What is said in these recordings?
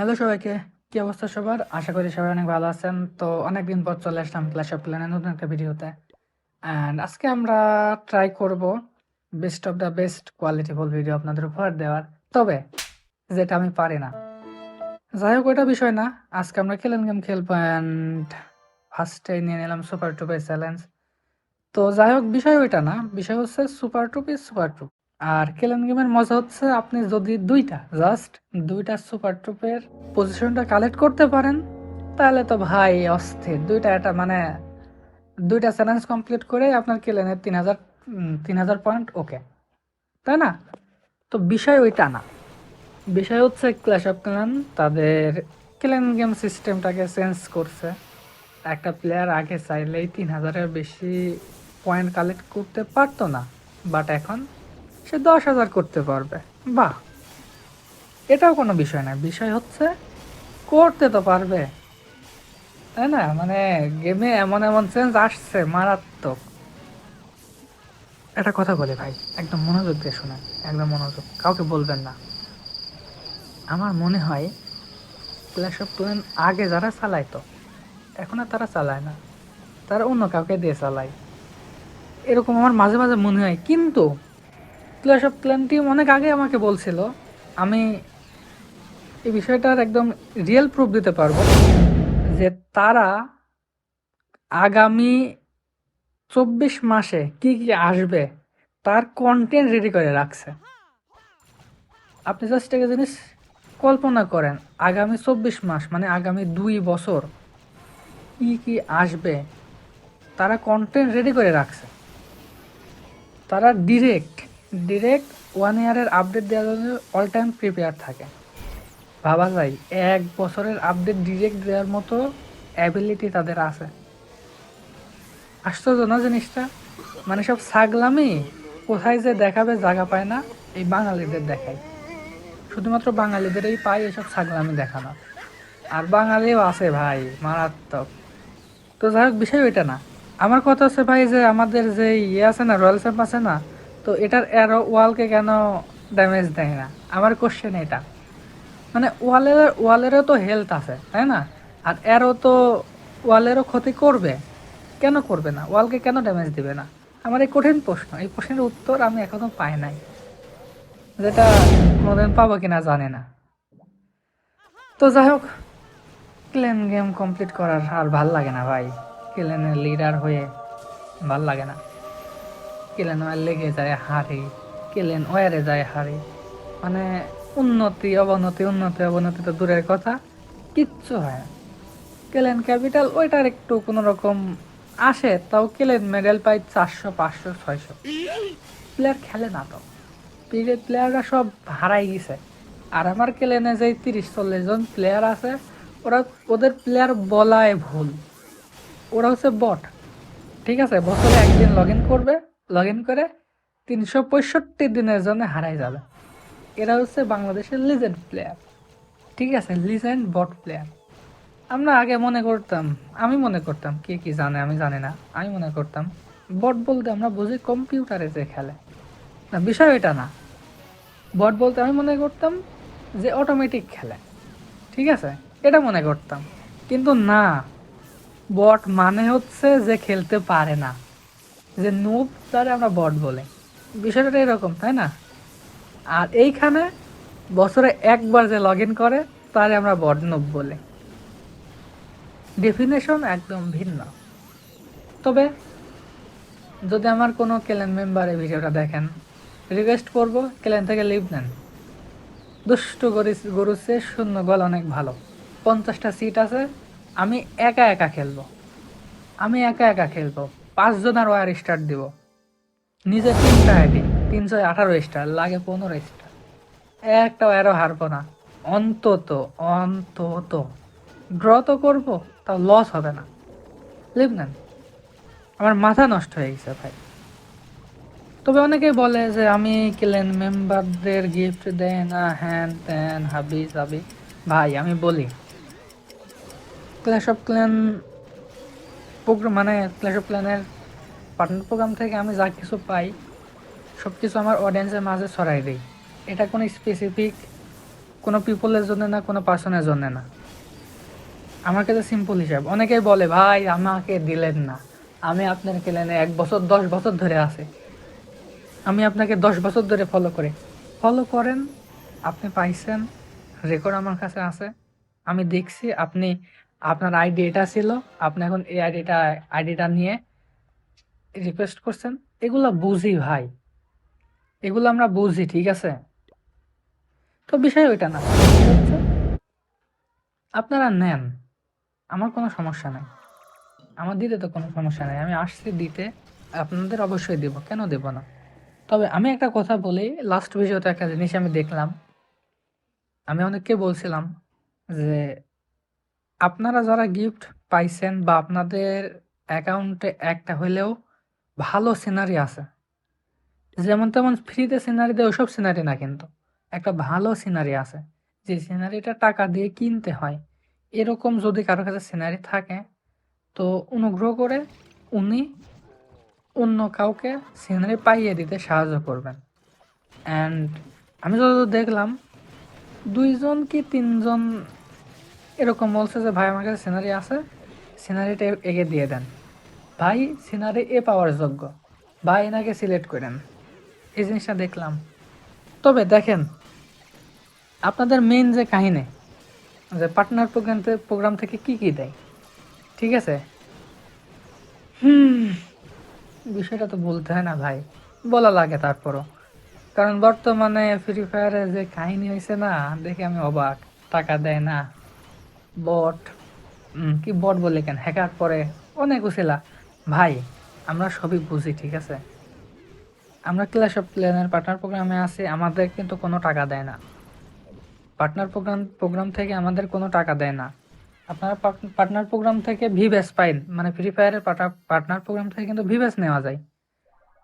Hello সবাইকে, কি অবস্থা সবার? আশা করি সবাই অনেক ভালো আছেন। তো অনেকদিন পর চলে আসলাম ক্লাস অফ প্ল্যানের নতুন একটা ভিডিওতে। অ্যান্ড আজকে আমরা ট্রাই করব best of the best quality qualityful video আপনাদের উপহার দেওয়ার। তবে যেটা আমি পারি না। যাই হোক, ওইটা বিষয় না। আজকে আমরা খেলেন গেম খেলব অ্যান্ড ফার্স্টে নিয়ে নিলাম সুপার টুপে চ্যালেঞ্জ তো যাই হোক, বিষয় ওইটা না। বিষয় হচ্ছে সুপার টুপি সুপার টুপ আর কেলেন গেমের মজা হচ্ছে আপনি যদি দুইটা জাস্ট দুইটা সুপার ট্রুপের পজিশনটা কালেক্ট করতে পারেন, তাহলে তো ভাই অস্থির। দুইটা এটা মানে দুইটা চ্যালেঞ্জ কমপ্লিট করে আপনার কেলেনের তিন হাজার তিন হাজার পয়েন্ট ওকে তাই না? তো বিষয় ওইটা না। বিষয় হচ্ছে ক্ল্যাশ অফ ক্ল্যান তাদের ক্ল্যান গেম সিস্টেমটাকে চেঞ্জ করছে। একটা প্লেয়ার আগে চাইলেই তিন হাজারের বেশি পয়েন্ট কালেক্ট করতে পারতো না। বাট এখন সে দশ হাজার করতে পারবে। বাহ। এটাও কোনো বিষয় না। বিষয় হচ্ছে, করতে তো পারবে। তাই না? মানে গেমে এমন এমন চেঞ্জ আসছে, মারাত্মক। একটা কথা বলি ভাই, একদম মনোযোগ দিয়ে শোনেন, একদম মনোযোগ। কাউকে বলবেন না। আমার মনে হয় ক্ল্যাশ অফ ক্ল্যান আগে যারা চালাইতো, এখন আর তারা চালায় না। তারা অন্য কাউকে দিয়ে চালায়। এরকম আমার মাঝে মাঝে মনে হয়। কিন্তু ক্লাস অফ ক্ল্যান টিম অনেক আগে আমাকে বলছিল, আমি এই বিষয়টার একদম রিয়েল প্রুফ দিতে পারব যে তারা আগামী চব্বিশ মাসে কি কি আসবে তার কন্টেন্ট রেডি করে রাখছে। আপনি জাস্ট একটা জিনিস কল্পনা করেন, আগামী চব্বিশ মাস মানে আগামী দুই বছর কি কি আসবে তারা কন্টেন্ট রেডি করে রাখছে। তারা ডিরেক্ট ডিরেক্ট ওয়ান ইয়ারের আপডেট দেওয়ার জন্য অল টাইম প্রিপেয়ার থাকে। ভাবা যায় এক বছরের আপডেট ডিরেক্ট দেওয়ার মতো অ্যাবিলিটি তাদের আছে। আশ্চর্য না জিনিসটা? মানে সব ছাগলামি কোথায় যে দেখাবে জায়গা পায় না, এই বাঙালিদের দেখায়। শুধুমাত্র বাঙালিদেরই পায় এসব ছাগলামি দেখানো। আর বাঙালিও আছে ভাই, মারাত্মক। তো যাই হোক, বিষয় ওইটা না। আমার কথা হচ্ছে ভাই যে আমাদের যে ইয়ে আছে না রয়্যাল চ্যাম্প আছে না তো এটার অ্যারো ওয়ালকে কেন ড্যামেজ দেয় না? আমার কোশ্চেন এটা। মানে ওয়ালের ওয়ালেরও তো হেলথ আছে, তাই না? আর অ্যারো তো ওয়ালেরও ক্ষতি করবে। কেন করবে না? ওয়ালকে কেন ড্যামেজ দিবে না? আমার এই কঠিন প্রশ্ন। এই প্রশ্নের উত্তর আমি এখনও পাই নাই। যেটা কোনোদিন পাবো কিনা জানি না। তো যাই হোক ক্লেন গেম কমপ্লিট করার আর ভালো লাগে না ভাই। ক্লেনের লিডার হয়ে ভালো লাগে না। কেলেন ওয়ার লেগে যায় হারে কেলেন ওয়ারে যায় হারে মানে উন্নতি, অবনতি উন্নতি, অবনতি তো দূরের কথা, কিচ্ছু হয় কেলেন ক্যাপিটাল ওইটার একটু কোনো রকম আসে, তাও কেলেন মেডেল পাই চারশো, পাঁচশো, ছয়শো। প্লেয়ার খেলে না তো। প্লেয়াররা সব হারাই গেছে। আর আমার কেলেনে যে তিরিশ, চল্লিশ জন প্লেয়ার আছে, ওরা ওদের প্লেয়ার বলায় ভুল। ওরা হচ্ছে বট। ঠিক আছে, বছরে একদিন লগ ইন করবে লগ ইন করে তিনশো পঁয়ষট্টি দিনের জন্য হারাই যাবে। এরা হচ্ছে বাংলাদেশের লিজেন্ড প্লেয়ার ঠিক আছে লিজেন্ড বট প্লেয়ার আমরা আগে মনে করতাম, আমি মনে করতাম, কে কি জানে, আমি জানি না, আমি মনে করতাম বট বলতে আমরা বুঝি কম্পিউটারে যে খেলে। না বিষয় এটা না। বট বলতে আমি মনে করতাম যে অটোমেটিক খেলে। ঠিক আছে, এটা মনে করতাম। কিন্তু না বট মানে হচ্ছে যে খেলতে পারে না। যে নুব তারে আমরা বট বলে। বিষয়টা এরকম, তাই না? আর এইখানে বছরে একবার যে লগ ইন করে, তারে আমরা বট নুব বলে। ডেফিনেশন একদম ভিন্ন। তবে যদি আমার কোনো কেলেন মেম্বার ভিডিওটা দেখেন রিকোয়েস্ট করব কেলেন থেকে লিভ নেন। দুষ্ট গরু গরু চেয়ে শূন্য গল অনেক ভালো। পঞ্চাশটা সিট আছে, আমি একা একা খেলব। আমি একা একা খেলব। পাঁচজন আর ওয়ার স্টার দিব। নিজের তিনটা আইডি তিনশো আঠারো স্টার, লাগে পনেরো স্টার। একটা ওয়ারও হারবো না। অন্তত অন্তত ড্র তো করব, তাও লস হবে না। লিভ নেন। আমার মাথা নষ্ট হয়ে গেছে ভাই। তবে অনেকে বলে যে আমি ক্লেন মেম্বারদের গিফট দেয় না, হ্যান ত্যান হাবি জাবি ভাই, আমি বলি অফ ক্ল্যান প্রোগ্রাম মানে ক্ল্যাশ অফ ক্ল্যানের পার্টনার প্রোগ্রাম থেকে আমি যা কিছু পাই সব কিছু আমার অডিয়েন্সের মাঝে ছড়াই দিই। এটা কোনো স্পেসিফিক কোনো পিপলের জন্য না, কোনো পার্সনের জন্য না। আমার কাছে সিম্পল হিসাব। অনেকেই বলে, ভাই, আমাকে দিলেন না। আমি আপনার কেলেনে এক বছর, দশ বছর ধরে আছে। আমি আপনাকে দশ বছর ধরে ফলো করি। ফলো করেন, আপনি পাইছেন রেকর্ড আমার কাছে আছে। আমি দেখছি, আপনি আপনার আইডি এটা ছিল, আপনি এখন এই আইডিটা আইডিটা নিয়ে রিকোয়েস্ট করছেন, এগুলো বুঝি ভাই। এগুলো আমরা বুঝি, ঠিক আছে? তো বিষয় ওইটা না। আপনারা নেন, আমার কোনো সমস্যা নাই। আমার দিতে তো কোনো সমস্যা নাই, আমি আসছি দিতে, আপনাদের অবশ্যই দেব, কেন দেব না? তবে আমি একটা কথা বলি লাস্ট ভিডিওতে একটা জিনিস আমি দেখলাম। আমি অনেককে বলছিলাম যে আপনারা যারা গিফট পাইছেন বা আপনাদের অ্যাকাউন্টে একটা হলেও ভালো সিনারি আছে। যেমন তেমন ফ্রিতে সিনারি দেয়, ওইসব সিনারি না কিন্তু। একটা ভালো সিনারি আছে। যে সিনারিটা টাকা দিয়ে কিনতে হয়, এরকম যদি কারও কাছে সিনারি থাকে, তো অনুগ্রহ করে উনি অন্য কাউকে সিনারি পাইয়ে দিতে সাহায্য করবেন। অ্যান্ড আমি যতদূর দেখলাম, দুইজন কি তিনজন এরকম বলছে যে, ভাই, আমার কাছে সিনারি আছে। সিনারিটা এগে দিয়ে দেন। ভাই সিনারি এ পাওয়ার যোগ্য ভাই, এনাকে সিলেক্ট করেন। এই জিনিসটা দেখলাম। তবে দেখেন, আপনাদের মেইন যে কাহিনী, যে পার্টনার প্রোগ্রাম প্রোগ্রাম থেকে কি কি দেয়, ঠিক আছে? হুম, বিষয়টা তো বলতে হয় না, ভাই। বলা লাগে তারপরও। কারণ বর্তমানে ফ্রি ফায়ারে যে কাহিনী হয়েছে না, দেখে আমি অবাক। টাকা দেয় না। বট। কি বট বলে কেন? হ্যাকার পরে। অনেক উছিলা। ভাই আমরা সবই বুঝি ঠিক আছে? আমরা ক্লাস অফ প্ল্যানের পার্টনার প্রোগ্রামে আছি আমাদের কিন্তু কোনো টাকা দেয় না। পার্টনার প্রোগ্রাম প্রোগ্রাম থেকে আমাদের কোনো টাকা দেয় না। আপনারা পার্টনার প্রোগ্রাম থেকে ভিভেস পাইন। মানে ফ্রি ফায়ারের পার্টনার প্রোগ্রাম থেকে কিন্তু ভিভেস নেওয়া যায়।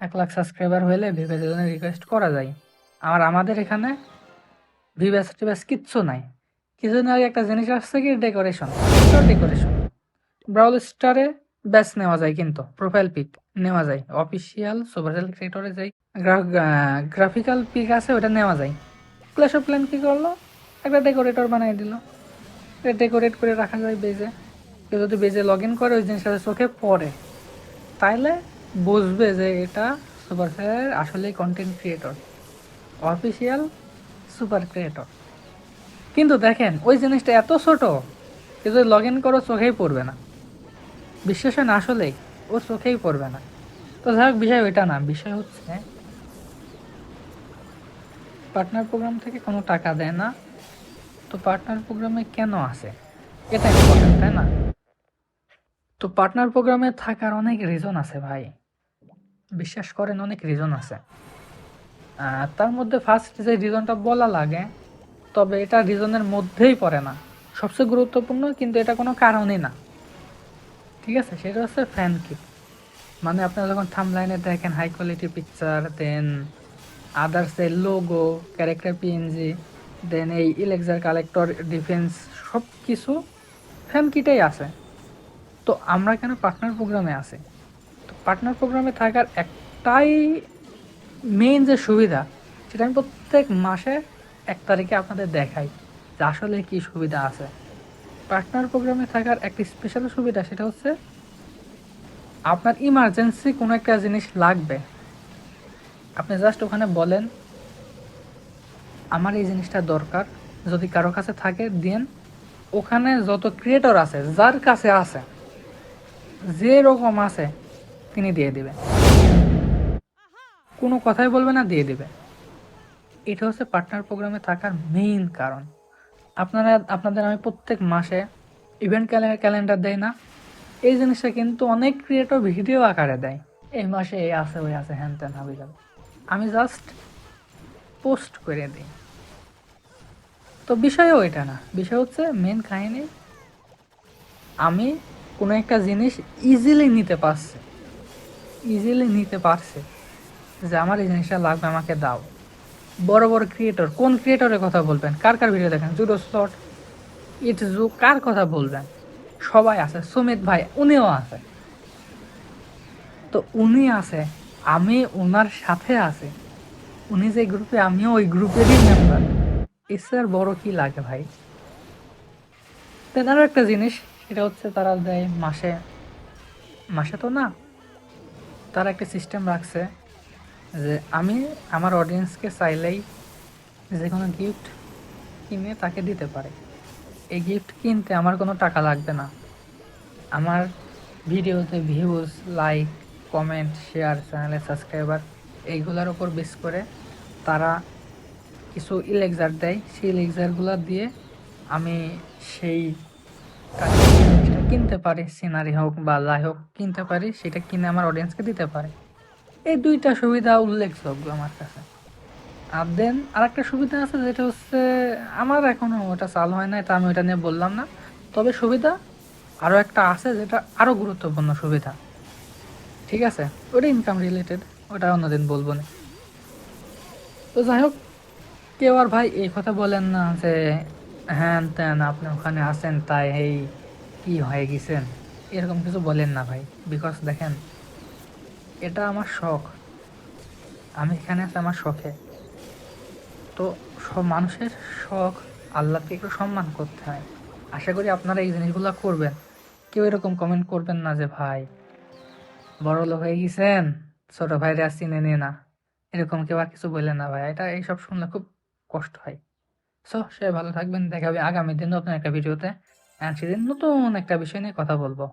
এক লাখ সাবস্ক্রাইবার হলে ভিভেসের জন্য রিকোয়েস্ট করা যায়। আর আমাদের এখানে ভিভেস টিভেস কিচ্ছু নাই। কিছুদিন আগে একটা জিনিস আসছে কি? ডেকোরেশন ডেকোরেশন ব্রাউল স্টারে ব্যাচ নেওয়া যায় কিন্তু প্রোফাইল পিক নেওয়া যায়। অফিসিয়াল সুপারসেল ক্রিয়েটরে যাই গ্রাফিক্যাল পিক আছে ওটা নেওয়া যায়। ক্লাস অফ প্ল্যান কী করল? একটা ডেকোরেটর বানিয়ে দিল। ডেকোরেট করে রাখা যায় বেজে কেউ যদি বেজে লগ ইন করে, ওই জিনিসটা চোখে পড়ে। তাইলে বুঝবে যে এটা সুপারসেলের আসলে content creator official super creator কিন্তু দেখেন, ওই জিনিসটা এত ছোট যে যদি লগ ইন করো, চোখেই পড়বে না। না আসলেই ও চোখেই পড়বে না। তো যাই হোক, বিষয় ওইটা না, বিষয় হচ্ছে পার্টনার প্রোগ্রাম থেকে কোনো টাকা দেয় না। তো পার্টনার প্রোগ্রামে কেন আছে? এটা ইম্পর্টেন্ট তাই না? তো পার্টনার প্রোগ্রামে থাকার অনেক রিজন আছে ভাই। বিশ্বাস করেন, অনেক রিজন আছে। তার মধ্যে ফার্স্ট যে রিজনটা বলা লাগে তবে এটা রিজনের মধ্যেই পড়ে না। সবচেয়ে গুরুত্বপূর্ণ কিন্তু এটা কোনো কারণই না। ঠিক আছে? সেটা হচ্ছে ফ্যান কিট মানে আপনারা যখন থামলাইনে দেখেন high quality picture then others এর লোগো ক্যারেক্টার পিএনজি দেন এই ইলেকজার কালেক্টর ডিফেন্স সব কিছু ফ্যান কিটেই আছে। তো আমরা কেন পার্টনার প্রোগ্রামে আছি? তো পার্টনার প্রোগ্রামে থাকার একটাই মেইন যে সুবিধা, সেটা আমি প্রত্যেক মাসে এক তারিখে আপনাদের দেখাই যে আসলে কি সুবিধা আছে। পার্টনার প্রোগ্রামে থাকার একটি স্পেশাল সুবিধা সেটা হচ্ছে আপনার ইমার্জেন্সি কোনো একটা জিনিস লাগবে। আপনি জাস্ট ওখানে বলেন, আমার এই জিনিসটা দরকার, যদি কারও কাছে থাকে দেন ওখানে যত ক্রিয়েটর আছে, যার কাছে আছে, যে রকম আছে, তিনি দিয়ে দিবে কোনো কথাই বলবে না, দিয়ে দিবে। এটা হচ্ছে পার্টনার প্রোগ্রামে থাকার মেইন কারণ। আপনারা, আপনাদের আমি প্রত্যেক মাসে ইভেন্ট ক্যালেন্ডার দেয় না। এই জিনিসটা কিন্তু অনেক ক্রিয়েটর ভিডিও আকারে দেয়। এই মাসে এই আছে, ওই আছে, হ্যান ত্যান, হাবি যাবে। আমি জাস্ট পোস্ট করে দিই। তো বিষয়ও এটা না। বিষয় হচ্ছে মেন কাহিনী, আমি কোনো একটা জিনিস ইজিলি নিতে পারছি। ইজিলি নিতে পারছি যে আমার এই জিনিসটা লাগবে, আমাকে দাও। বড় বড় ক্রিয়েটর কোন ক্রিয়েটরের কথা বলবেন? কার কার ভিডিও দেখেন? জুডো স্লট ইট জু, কার কথা বলবেন? সবাই আছে, সুমিত ভাই, উনিও আছে। তো উনি আছে, আমি ওনার সাথে আছি। উনি যে গ্রুপে আমিও ওই গ্রুপেরই মেম্বার এর বড় কি লাগে ভাই? দেন আরও একটা জিনিস, সেটা হচ্ছে তারা দেয় মাসে মাসে তো না, তারা একটা সিস্টেম রাখছে। যে আমি আমার অডিয়েন্সকে চাইলেই যে কোনো গিফট কিনে তাকে দিতে পারে। এই গিফট কিনতে আমার কোনো টাকা লাগবে না। আমার ভিডিওতে ভিউজ লাইক কমেন্ট শেয়ার চ্যানেলে সাবস্ক্রাইবার এইগুলোর ওপর বেস করে তারা কিছু ইলেকজার দেয়। সেই ইলেকজারগুলো দিয়ে আমি সেই কিনতে পারি। সিনারি হোক বা লাই হোক, কিনতে পারি। সেটা কিনে আমার অডিয়েন্সকে দিতে পারে। এই দুইটা সুবিধা উল্লেখযোগ্য আমার কাছে। আর দেন আরেকটা সুবিধা আছে যেটা হচ্ছে, আমার এখনও ওটা চালু হয় নাই, তা আমি ওটা নিয়ে বললাম না। তবে সুবিধা আরও একটা আছে যেটা আরও গুরুত্বপূর্ণ সুবিধা। ঠিক আছে? ওটা ইনকাম রিলেটেড ওটা অন্যদিন বলব না। তো যাই হোক, কেউ আর ভাই এই কথা বলেন না যে, হ্যান ত্যান, আপনি ওখানে আছেন, তাই এই কি হয়ে গেছেন? এরকম কিছু বলেন না ভাই বিকজ দেখেন এটা আমার শখ। আমি এখানে আছি আমার শখে। তো সব মানুষের শখ আল্লাহকে একটু সম্মান করতে হয়। আশা করি আপনারা এই জিনিসগুলো করবেন। কেউ এরকম কমেন্ট করবেন না যে, ভাই, বড় লোক হয়ে গেছেন, ছোট ভাইরা চিনে নিয়ে না। এরকম কেউ আর কিছু বললেন না, ভাই। এটা এইসব শুনলে খুব কষ্ট হয়। সো সে ভালো থাকবেন। দেখা দেখাবে আগামী দিনও আপনার একটা ভিডিওতে। অ্যান্ড সেদিন নতুন একটা বিষয় নিয়ে কথা বলব।